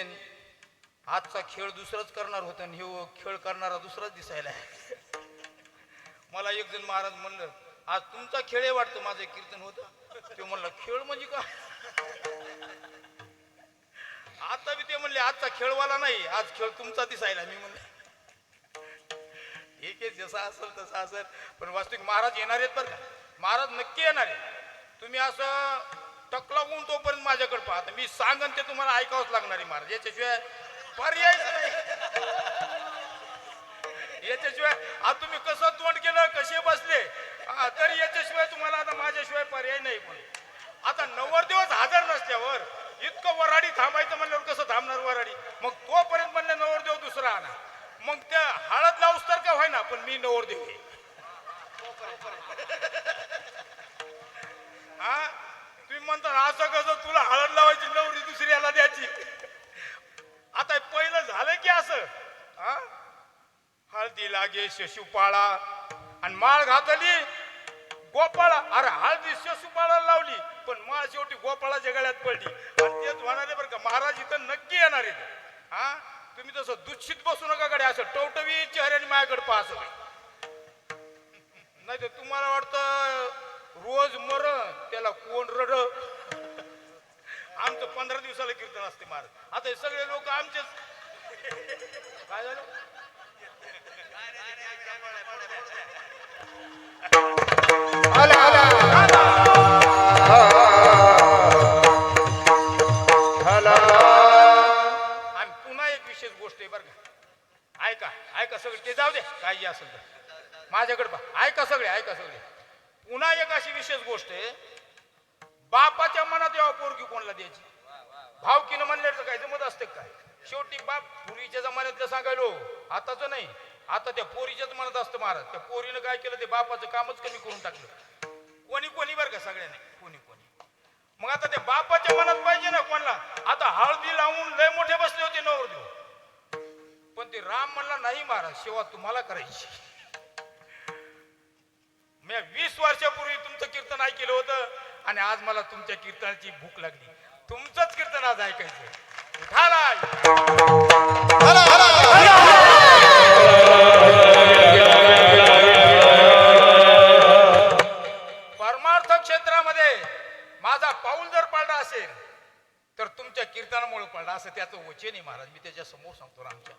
येईन. आजचा खेळ दुसराच करणार होतं आणि हे खेळ करणारा दुसराच दिसायला मला एक जण महाराज म्हणलं आज तुमचा खेळ आहे वाटतो माझं कीर्तन होतं? ते म्हणलं खेळ म्हणजे का? आता बी ते म्हणले आजचा खेळवाला नाही आज खेळ तुमचा दिसायला. मी म्हणलं ठीक आहे जसा असेल तसा असेल. पण वास्तविक महाराज येणार आहेत बरं का? महाराज नक्की येणार आहे तुम्ही असं टक लागून तोपर्यंत माझ्याकडे पाहत मी सांगन ते तुम्हाला ऐकावंच लागणार आहे महाराज. याच्याशिवाय पर्याय नाही. याच्याशिवाय आता तुम्ही कसं तोंड केलं कसे बसले? तर तरी याच्याशिवाय तुम्हाला आता माझ्याशिवाय पर्याय नाही पण. आता नव्वद दिवस हजर नसल्यावर इतकं वराडी थांबायचं म्हणल्यावर कसं थांबणार वराडी? मग तोपर्यंत म्हणलं नवरदेव दुसरा आणा. मग त्या हळद लावूस तर का व्हायना पण मी नवरदेव आहे. हा तुम्ही म्हणता ना, असं कसं तुला हळद लावायची नवरी दुसरी याला द्यायची? आता पहिलं झालं की असं हा? हळदी लागे शशुपाळा आणि माळ घातली गोपाळा अरे हळदी शशुपाळाला लावली पण माळ शेवटी गोपाळाच्या गळ्यात पडली. आणि तेच म्हणाले बरं का महाराज इथं नक्की येणार आहे हा? तुम्ही तसं दुच्छित बसू नका कडे असं टवटवी चेहऱ्याने माझ्याकडे पाहस नाही तर तुम्हाला वाटतं रोज मर त्याला कोण रड? आमचं पंधरा दिवसाला कीर्तन असते महाराज आता हे सगळे लोक आमचेच. काय झालं? आला आला. त्या पोरीनं काय केलं ते बापाचं कामच कमी करून टाकलं. कोणी कोणी बरं का सगळ्यांनी? कोणी कोणी. मग आता ते बापाच्या मनात पाहिजे ना कोणाला? आता हळदी लावून लय मोठे बसले होते नवरदेव. पण ते राम म्हणला नाही महाराज सेवा तुम्हाला करायची. मी वीस वर्षापूर्वी तुमचं कीर्तन ऐकलं होतं आणि आज मला तुमच्या कीर्तनाची भूक लागली. तुमचंच कीर्तन आज ऐकायचं असं त्याचं वचन आहे महाराज. मी त्याच्यासमोर सांगतो रामच्या.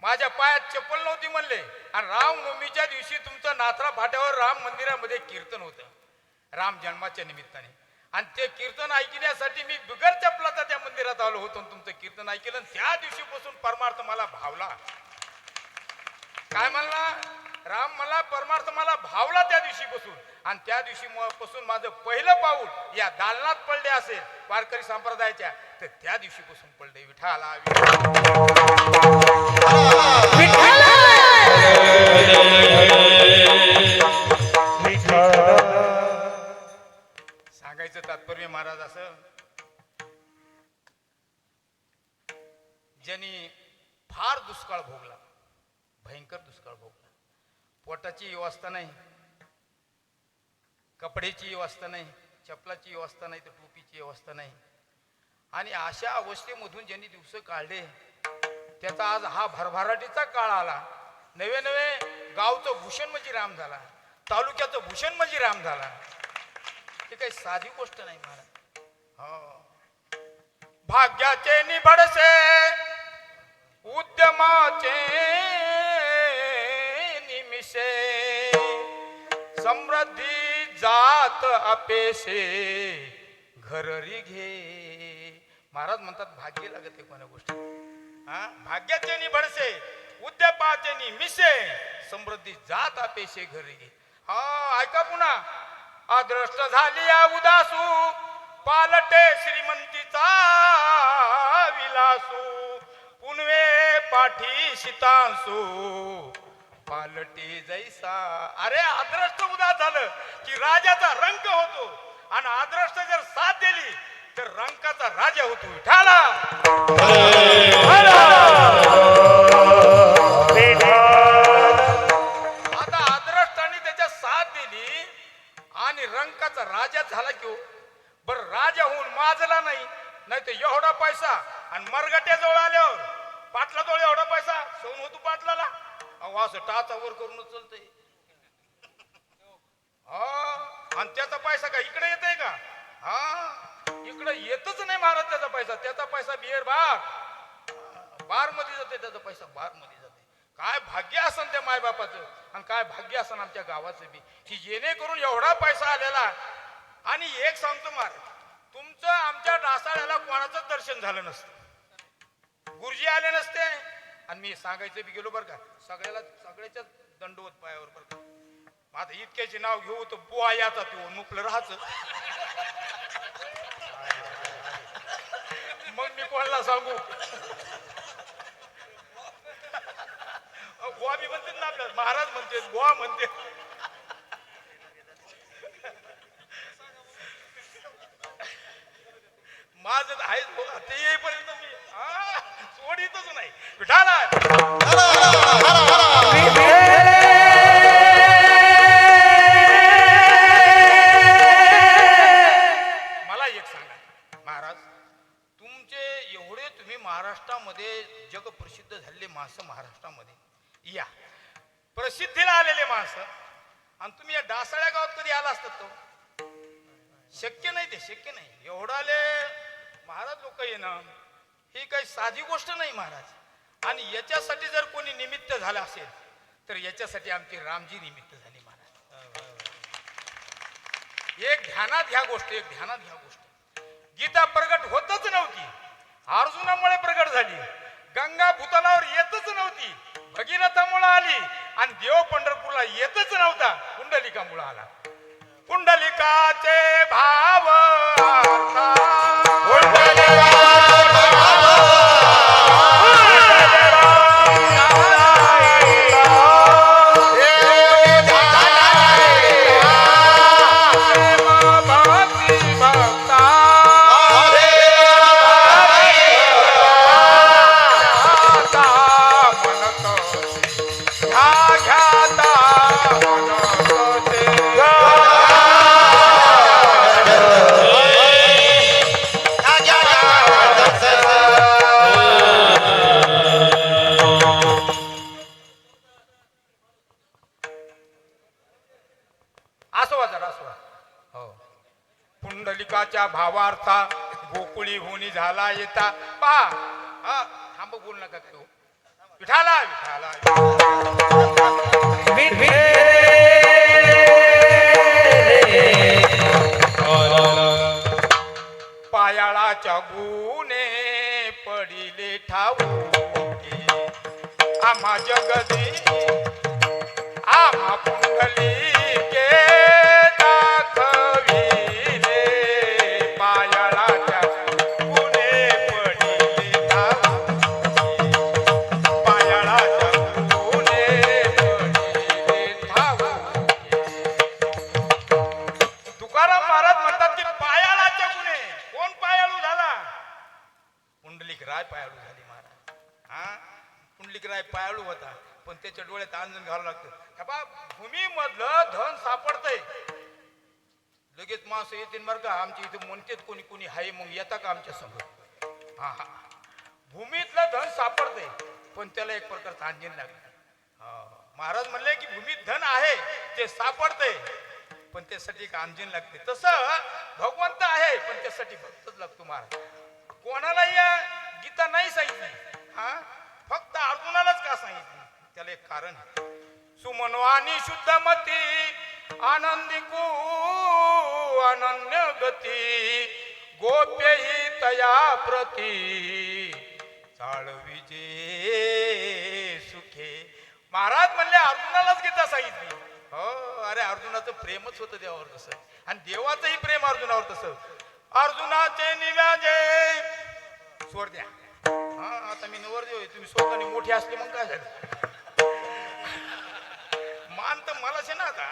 माझ्या पायात चप्पल नव्हती म्हणले. आणि रामनवमीच्या दिवशी तुमचं नाथरा फाट्यावर राम मंदिरामध्ये कीर्तन होतं. राम जन्माच्या निमित्ताने. आणि ते कीर्तन ऐकण्यासाठी मी बिगर चपलाचा त्या मंदिरात आलो होतो तुमचं कीर्तन ऐकलं. आणि त्या दिवशीपासून परमार्थ मला भावला. काय म्हणला? राम मला परमार्थ मला भावला त्या दिवशीपासून. आणि त्या दिवशी पासून माझं पहिलं पाऊल या दालनात पडले असेल. वारकरी संप्रदायाच्या. तर त्या दिवशीपासून पडले. विठाला सांगायचं तात्पर्य महाराज असं ज्यांनी फार दुष्काळ भोगला भयंकर दुष्काळ भोगला. पोटाची व्यवस्था नाही कपड्याची व्यवस्था नाही चपलाची व्यवस्था नाही तर टोपीची व्यवस्था नाही. आणि अशा अवस्थेमधून ज्यांनी दिवस काढले त्याचा आज हा भरभराटीचा काळ आला. नवे नवे गावचं भूषण म्हणजे राम झाला तालुक्याचं भूषण म्हणजे राम झाला. हे काही साधी गोष्ट नाही महाराज. हो. भाग्याचे निभडसे उद्यमाचे निमिषे समृद्धी जात अपेशे घररी घे. महाराज म्हणतात भाग्य लागत आहे कोणा गोष्टी हा? भाग्याचे निभडसे उद्यपाचे निमिषे समृद्धी जात अपेशे घरी हा ऐका पुन्हा. अद्रष्ट झाली या उदासू पालटे श्रीमंतीचा विलासू. पुनवे पाठी शितांसू. पालटे जैसा. अरे आद्रष्ट उदास झालं की राजाचा रंग होतो. आणि आद्रष्ट जर साथ दिली तर रंकाचा राजा होतो ठाला आता अद्रष्टाने त्याच्या साथ दिली आणि रंकाचा राजा झाला की हो. बर राजा होऊन माजला नाही नाही तर एवढा पैसा आणि आणि मरगट्याजवळ आल्यावर पाटला जवळ एवढा पैसा सोन होतो पाटलाला? अहो असं टाचावर करूनच चलतंय. हा आणि त्याचा पैसा का इकडे येतंय का? हा? इकडे येतच नाही महाराज त्याचा पैसा. त्याचा पैसा बिअर बार. बारमध्ये जाते त्याचा पैसा बारमध्ये जाते. काय भाग्य असन त्या मायबापाचं आणि काय भाग्य असन आमच्या गावाचं बी. की जेणेकरून एवढा पैसा आलेला. आणि एक सांगतो महाराज तुमचं आमच्या डासाळ्याला कोणाचं दर्शन झालं नसतं. गुरुजी आले नसते. आणि मी सांगायचं बी गेलो बरं का. सगळ्याला सगळ्याच्या दंडवत पायावर बरं का. माझं आता इतक्याचे नाव घेऊ तर बुवा याचा तो. नुकलं राहायचं मग मी कोणाला सांगू? गोवा मी म्हणते ना आपल्याला. महाराज म्हणते गोवा म्हणते महाराष्ट्रामध्ये जगप्रसिद्ध झालेले माणसं महाराष्ट्रामध्ये. या. प्रसिद्धीला आलेले माणसं. आणि तुम्ही या डासाळ्या गावात कधी आला असतात तो? शक्य नाही ते शक्य नाही. एवढाले महाराज लोक येणं ही काही साधी गोष्ट नाही महाराज. आणि याच्यासाठी जर कोणी निमित्त झालं असेल तर याच्यासाठी आमची रामजी निमित्त झाली महाराज. एक ध्यानात ह्या गोष्ट एक ध्यानात ह्या गोष्ट. गीता प्रगट होतच नव्हती. अर्जुनामुळे प्रगट झाली. गंगा भूतलावर येतच नव्हती. भगीरथामुळे आली आणि देव पंढरपूरला येतच नव्हता. कुंडलिकामुळे आला. कुंडलिकाचे भाव वारता गोकुळी होणी झाला येता. पा हा थांब बोल नका काय विठाला विठाला. पायाळू झाली महाराज. हा? पुंडलिकराय पायाळू होता पण त्याच्या डोळ्यात आंजन घालावं लागतं. बा भूमी मधलं धन सापडतंय. लगेच माणसं येतील बरं का आमच्या इथे म्हणतेत कोणी कोणी हाय मग येता का आमच्यासमोर हा हा. भूमीतलं धन सापडतंय पण त्याला एक प्रकारचं अंजन लागलं. महाराज म्हणले की भूमीत धन आहे ते सापडतंय पण त्यासाठी एक अंजन लागते तसं भगवंत आहे पण त्यासाठी भक्तच लागतो महाराज. कोणालाही या गीता नाही सांगितली. हा? फक्त अर्जुनालाच का सांगितली? त्याला एक कारण सुमनवानी शुद्ध मती आनंदिकू अनन्य गती गोप्य ही तया प्रती. चाळविजे सुखे. महाराज म्हणले अर्जुनालाच गीता सांगितली. हो अरे अर्जुनाचं प्रेमच होतं देवावर तसं. आणि देवाचंही प्रेम अर्जुनावर तसं. अर्जुनाचे निव्याजे सोड द्या. हा आता मी नवर देऊ तुम्ही स्वतःने मोठी असली मग काय झालं? मान तर मलाच आहे ना आता.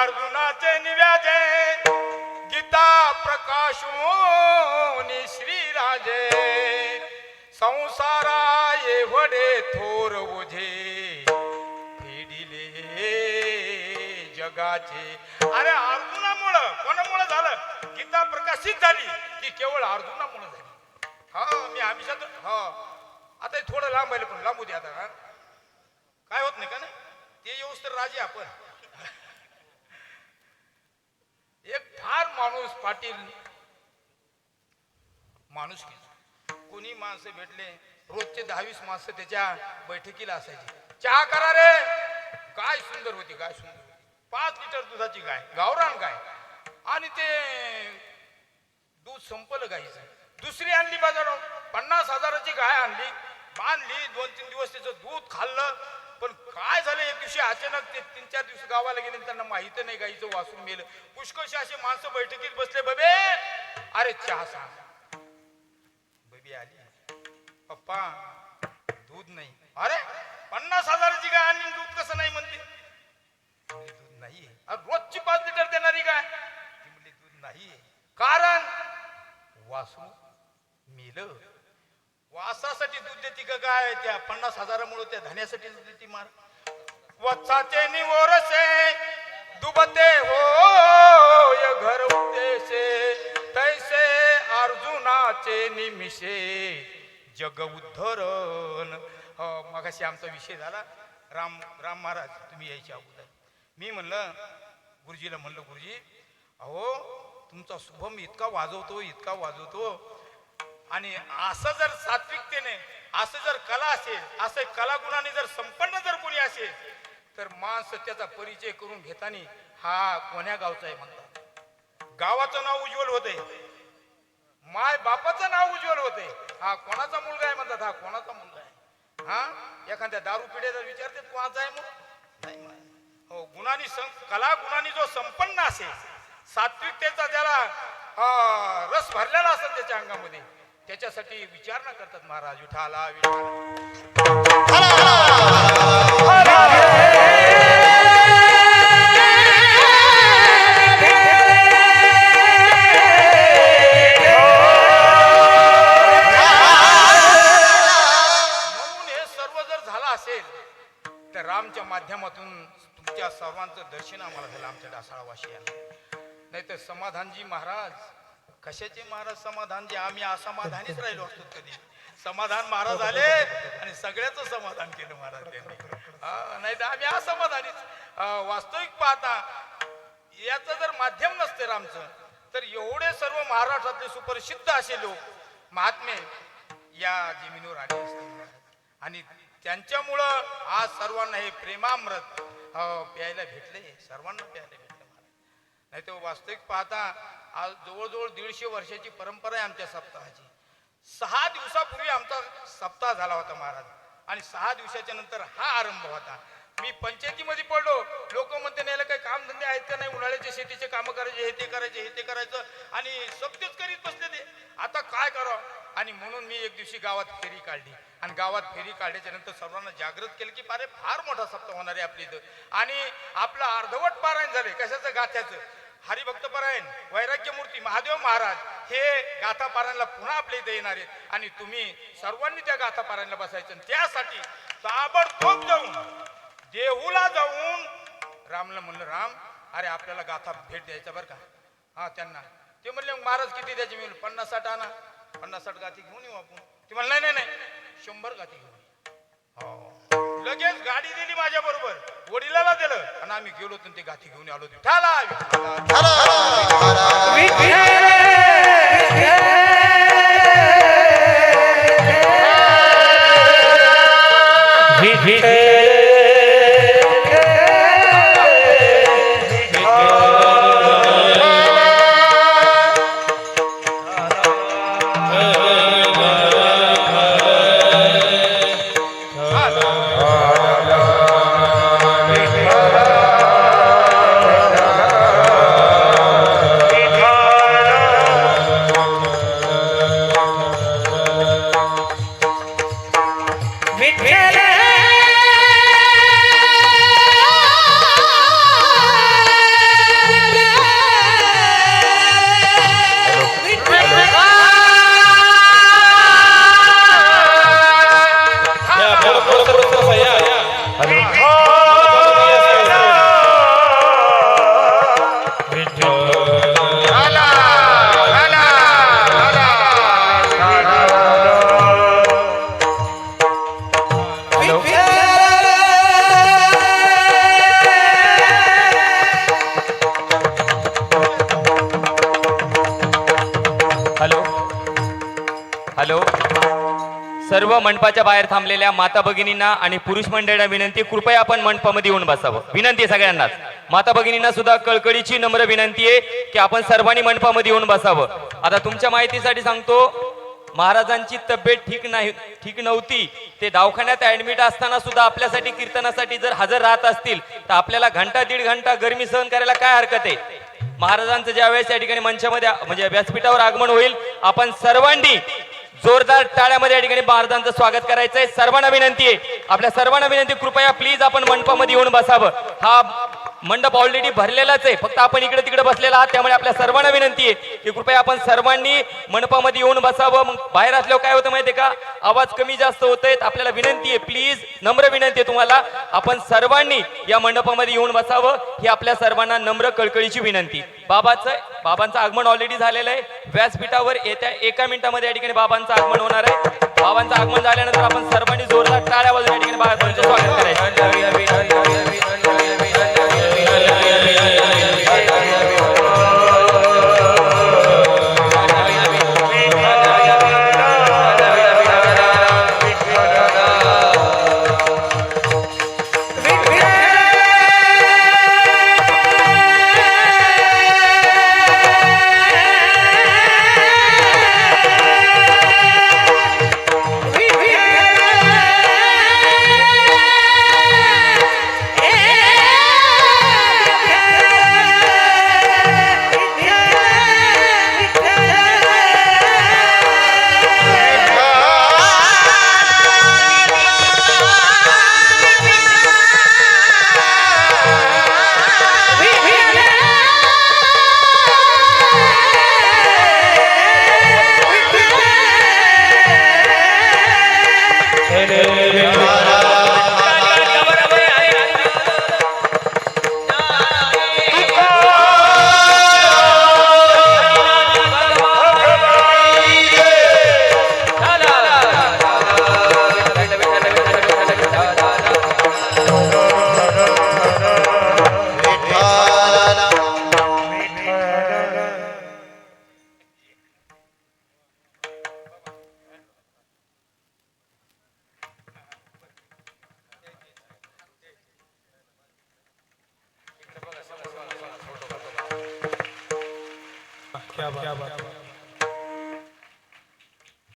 अर्जुनाचे निव्याजे गीता प्रकाशोनी श्रीराजे. संसारा एवढे थोर ओझे फेडिले जगाचे. अरे अर्जुनामुळं कोणामुळं झालं? गीता प्रकाशित झाली की केवळ अर्जुनामुळं झाली? मी आमिषात हो. आता हे थोडं लांब आहे पण लांबू दे आता हा. काय होत नाही का नाही? ते येऊस तर राजे आपण. एक फार माणूस पाटील माणूस कोणी माणसं भेटले रोजचे दहावीस माणसं त्याच्या बैठकीला असायची. चहा करा रे! काय सुंदर होती काय सुंदर पाच लिटर दुधाची गाय गावरान गाय. आणि ते दूध संपलं गाईचं. दुसरी आणली बाजारावर. पन्नास हजाराची गाय आणली. बांधली दोन तीन दिवस तिचं दूध खाल्लं. पण काय झालं एक दिवशी अचानक ते तीन चार दिवस गावाला गेले आणि त्यांना माहीत नाही गाईचं वासून मेलं. पुष्कळशी असे माणसं बैठकीत बसले बबे अरे चहा सांग. बबी आली. पप्पा दूध नाही. अरे पन्नास हजाराची गाय आणि दूध कसं नाही म्हणते? दूध नाही रोजची पाच लिटर देणारी गाय. ती म्हणली दूध नाही कारण? वासू दिलं. वासासाठी दूध देते का काय त्या पन्नास हजारामुळे त्या धान्यासाठी दूध देते मार. वत्साचे निवरसे दुबते हो य घर उद्देशे. तैसे अर्जुनाचे निमिषे जग उद्धरण. हो मगाशी आमचा विषय झाला. राम राम महाराज तुम्ही यायच्या अगोदर. मी म्हणलं गुरुजीला म्हणलं गुरुजी अहो तुमचा शुभम इतका वाजवतो इतका वाजवतो. आणि असं जर सात्विकतेने असं जर कला असेल असं कलागुणाने जर संपन्न जर कोणी असेल तर माणसं त्याचा परिचय करून घेताना हा कोण्या गावचा आहे म्हणतात. गावाचं नाव उज्ज्वल होते. माय बापाचं नाव उज्ज्वल होते. हा कोणाचा मुलगा आहे म्हणतात हा कोणाचा मुलगा आहे? हा? एखाद्या दारू पिढ्याचा विचारते कोणाचा आहे मग नाही हो गुणांनी सं- कला गुणांनी जो संपन्न असेल सात्विकतेचा त्याला रस भरलेला असेल त्याच्या अंगामध्ये. त्याच्यासाठी विचारणा करतात महाराज. विठाला हे सर्व जर झालं असेल तर रामच्या माध्यमातून तुमच्या सर्वांचं दर्शन आम्हाला झालं आमच्या डासाळावाशी नाही तर समाधानजी महाराज कशाचे महाराज समाधानजी आम्ही असमाधानीच राहिलो असतो कधी. समाधान महाराज आले आणि सगळ्याच समाधान केलं महाराज त्यांनी नाही तर आम्ही असमाधानीच. वास्तविक पाहता याचं जर माध्यम नसते रामचं तर एवढे सर्व महाराष्ट्रातले सुप्रसिद्ध असे लोक महात्मे या जमिनीवर आले असते आणि त्यांच्यामुळं आज सर्वांना हे प्रेमामृत प्यायला भेटले सर्वांना प्यायला भेटले महाराज. नाही तर वास्तविक पाहता आज जवळजवळ दीडशे वर्षाची परंपरा आहे आमच्या सप्ताहाची. सहा दिवसापूर्वी आमचा सप्ताह झाला होता महाराज. आणि सहा दिवसाच्या नंतर हा आरंभ होता. मी पंचायतीमध्ये पडलो. लोक म्हणते नाही काही कामधंदे आहेत का नाही? उन्हाळ्याचे शेतीचे कामं करायचे हे ते करायचे हे ते करायचं. आणि सत्तेच करीत बसले ते. आता काय करावं? आणि म्हणून मी एक दिवशी गावात फेरी काढली. आणि गावात फेरी काढल्याच्या नंतर सर्वांना जागृत केलं की पारे फार मोठा सप्ताह होणार आहे आपल्या इथं. आणि आपलं अर्धवट पारायण झाले कशाचं? गाथ्याचं. हरिभक्त पारायण वैराग्य महादेव महाराज हे गाथापारायणला पुन्हा आपल्या इथे येणार आहेत. आणि तुम्ही सर्वांनी त्या गाथापारायणला बसायचं त्यासाठी ताबडतोब जाऊन देहूला जाऊन रामला म्हणलं राम अरे आपल्याला गाथा भेट द्यायचा बरं का? हा त्यांना. ते म्हणले "मग महाराज किती द्यायचे? मी पन्नास साठ आणा. पन्नास साठ गाठी घेऊन येऊ आपण. ते म्हणलं नाही नाही नाही. शंभर गाठी घेऊन लगेच गाडी दिली माझ्या बरोबर. वडिलाला दिलं. आणि आम्ही गेलो तर ते गाठी घेऊन आलो ठाला हॅलो. हॅलो. सर्व मंडपाच्या बाहेर थांबलेल्या माता भगिनींना आणि पुरुष मंडळींना विनंती कृपया आपण मंडपामध्ये येऊन बसावं. विनंती आहे सगळ्यांनाच. माता भगिनींना सुद्धा कळकळीची नम्र विनंती आहे की आपण सर्वांनी मंडपामध्ये येऊन बसावं. आता तुमच्या माहितीसाठी सांगतो महाराजांची तब्येत ठीक नाही ठीक नव्हती. ते दवाखान्यात ऍडमिट असताना सुद्धा आपल्यासाठी कीर्तनासाठी जर हजर राहत असतील तर आपल्याला घंटा दीड घंटा गरमी सहन करायला काय हरकत आहे? महाराजांचं ज्या वेळेस या ठिकाणी मंचामध्ये म्हणजे व्यासपीठावर आगमन होईल आपण सर्वांनी जोरदार टाळ्यामध्ये या ठिकाणी महाराजांचं स्वागत करायचं आहे सर्वांना विनंती आहे. आपल्या सर्वांना विनंती कृपया प्लीज आपण मंडपामध्ये येऊन बसावं. हा मंडप ऑलरेडी भरलेलाच आहे. फक्त आपण इकडे तिकडे बसलेला आहात त्यामुळे आपल्या सर्वांना विनंती आहे की कृपया आपण सर्वांनी मंडपामध्ये येऊन बसावं. मग बाहेर असल्यावर काय होतं माहितीये का? आवाज कमी जास्त होत आहेत आपल्याला विनंती आहे प्लीज नम्र विनंती आहे तुम्हाला आपण सर्वांनी या मंडपामध्ये येऊन बसावं. ही आपल्या सर्वांना नम्र कळकळीची विनंती. बाबाचं बाबांचं आगमन ऑलरेडी झालेलं आहे. व्यासपीठावर येत्या एका मिनिटामध्ये या ठिकाणी बाबांचं आगमन होणार आहे. बाबांचं आगमन झाल्यानंतर आपण सर्वांनी जोरदार टाळ्या वाजवून या ठिकाणी बाबांचं स्वागत करायचं